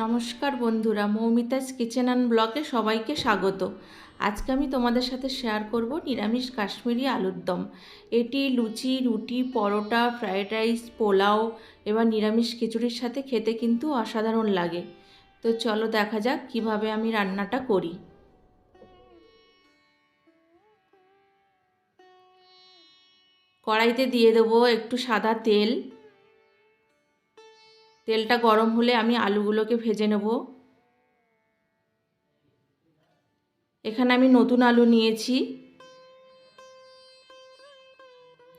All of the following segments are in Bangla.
নমস্কার বন্ধুরা মৌমিতাজ কিচেন অ্যান্ড ব্লগে সবাইকে স্বাগত। আজকে আমি তোমাদের সাথে শেয়ার করব নিরামিষ কাশ্মীরি আলুর দম। এটি লুচি, রুটি, পরোটা ফ্রায়েড রাইস পোলাও, এবার নিরামিষ খিচুড়ির সাথে খেতে কিন্তু অসাধারণ লাগে। তো চলো দেখা যাক কীভাবে আমি রান্নাটা করি। কড়াইতে দিয়ে দেবো একটু সাদা তেল তেলটা গরম হলে আমি আলুগুলোকে ভেজে নেব। এখানে আমি নতুন আলু নিয়েছি।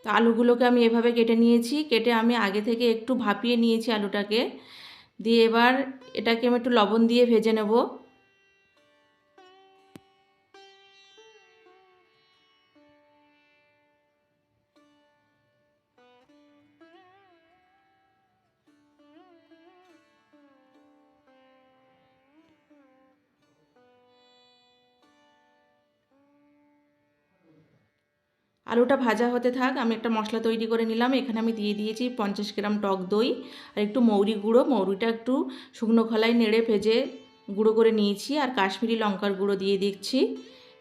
তো আলুগুলোকে আমি এভাবে কেটে নিয়েছি। কেটে আমি আগে থেকে একটু ভাপিয়ে নিয়েছি আলুটাকে। দিয়ে এবার এটাকে আমি একটু লবণ দিয়ে ভেজে নেব। আলুটা ভাজা হতে থাক, আমি একটা মশলা তৈরি করে নিলাম, এখানে আমি দিয়ে দিয়েছি পঞ্চাশ গ্রাম টক দই, আর একটু মৌরি গুঁড়ো, মৌরিটা একটু শুকনো খলায় নেড়ে ভেজে গুঁড়ো করে নিয়েছি, আর কাশ্মীরি লঙ্কার গুঁড়ো দিয়ে দিচ্ছি।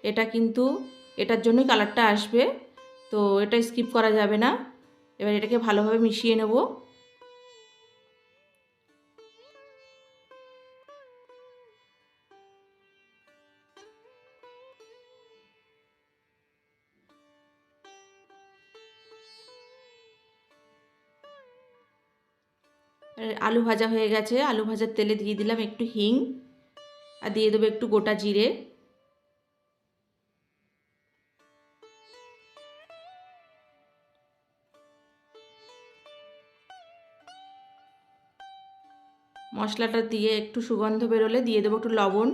এটা কিন্তু, এটার জন্যই কালারটা আসবে, তো এটা স্কিপ করা যাবে না। এবার এটাকে ভালোভাবে মিশিয়ে নেব। আলু ভাজা হয়ে গেছে। আলু ভাজার তেলে দিয়ে দিলাম একটু হিং আর দিয়ে দেবো একটু গোটা জিরে। মশলাটা দিয়ে একটু সুগন্ধ বেরোলে দিয়ে দেবো একটু লবণ।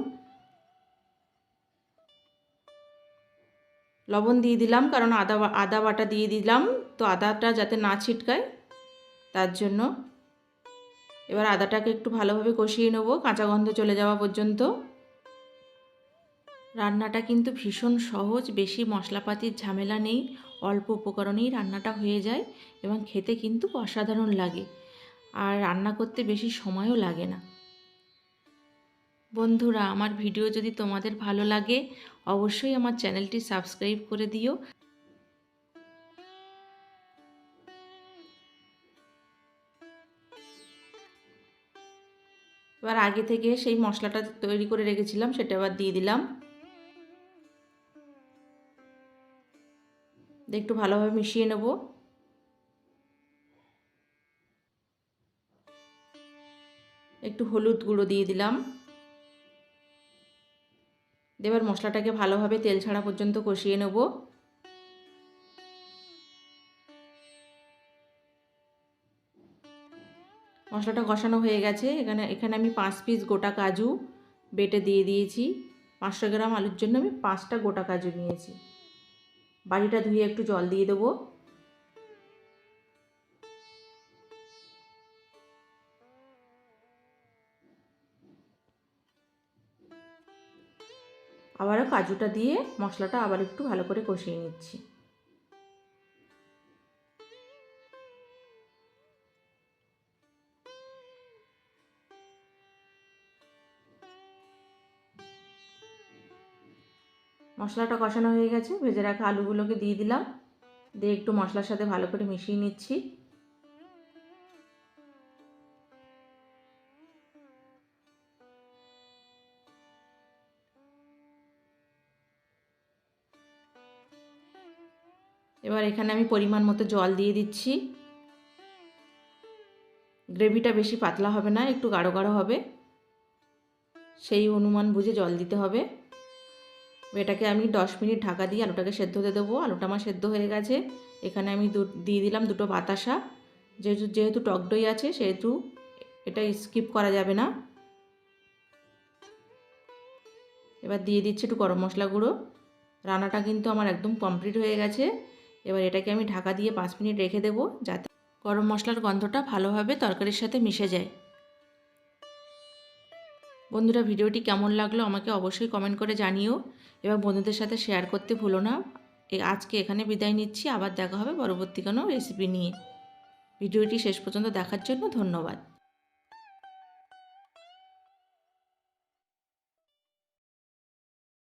লবণ দিয়ে দিলাম কারণ আদা আদা বাটা দিয়ে দিলাম। তো আদাটা যাতে না ছিটকায়, তার জন্য এবার আদাটাকে একটু ভালোভাবে কষিয়ে নেব, কাঁচা গন্ধ চলে যাওয়া পর্যন্ত। রান্নাটা কিন্তু ভীষণ সহজ, বেশি মশলাপাতির ঝামেলা নেই, অল্প উপকরণেই রান্নাটা হয়ে যায় এবং খেতে কিন্তু অসাধারণ লাগে আর রান্না করতে বেশি সময়ও লাগে না। বন্ধুরা, আমার ভিডিও যদি তোমাদের ভালো লাগে, অবশ্যই আমার চ্যানেলটি সাবস্ক্রাইব করে দিও। এবার আগে থেকে সেই মশলাটা তৈরি করে রেখেছিলাম, সেটা এবার দিয়ে দিলাম। একটু ভালোভাবে মিশিয়ে নেব। একটু হলুদ গুঁড়ো দিয়ে দিলাম। এবার মশলাটাকে ভালোভাবে তেল ছাড়া পর্যন্ত কষিয়ে নেব। মশলাটা কষানো হয়ে গেছে। এখানে এখানে আমি পাঁচ পিস গোটা কাজু বেটে দিয়ে দিয়েছি। পাঁচশো গ্রাম আলুর জন্য আমি পাঁচটা গোটা কাজু নিয়েছি। বাড়িটা ধুয়ে একটু জল দিয়ে দেবো। আবারও কাজুটা দিয়ে মশলাটা আবার একটু ভালো করে কষিয়ে নিচ্ছি। মশলাটা কষানো হয়ে গেছে, ভেজে রাখা আলুগুলোকে দিয়ে দিলাম। দিয়ে একটু মশলার সাথে ভালো করে মিশিয়ে নিচ্ছি। এবার এখানে আমি পরিমাণ মতো জল দিয়ে দিচ্ছি। গ্রেভিটা বেশি পাতলা হবে না, একটু গাঢ় গাঢ় হবে। সেই অনুমান বুঝে জল দিতে হবে। এটাকে আমি দশ মিনিট ঢাকা দিয়ে আলুটাকে সেদ্ধ হতে দেবো। আলুটা আমার সেদ্ধ হয়ে গেছে। এখানে আমি দিয়ে দিলাম দুটো বাতাসা। যেহেতু যেহেতু টক দই আছে, সেহেতু এটা স্কিপ করা যাবে না। এবার দিয়ে দিচ্ছি একটু গরম মশলা গুঁড়ো। রান্নাটা কিন্তু আমার একদম কমপ্লিট হয়ে গেছে। এবার এটাকে আমি ঢাকা দিয়ে পাঁচ মিনিট রেখে দেবো যাতে গরম মশলার গন্ধটা ভালোভাবে তরকারির সাথে মিশে যায়। বন্ধুরা, ভিডিওটি কেমন লাগল আমাকে অবশ্যই কমেন্ট করে জানিও। এবং বন্ধুদের সাথে শেয়ার করতে ভুলো না। আজকে এখানে বিদায় নিচ্ছি। আবার দেখা হবে পরবর্তী কোনো রেসিপি নিয়ে। ভিডিওটি শেষ পর্যন্ত দেখার জন্য ধন্যবাদ।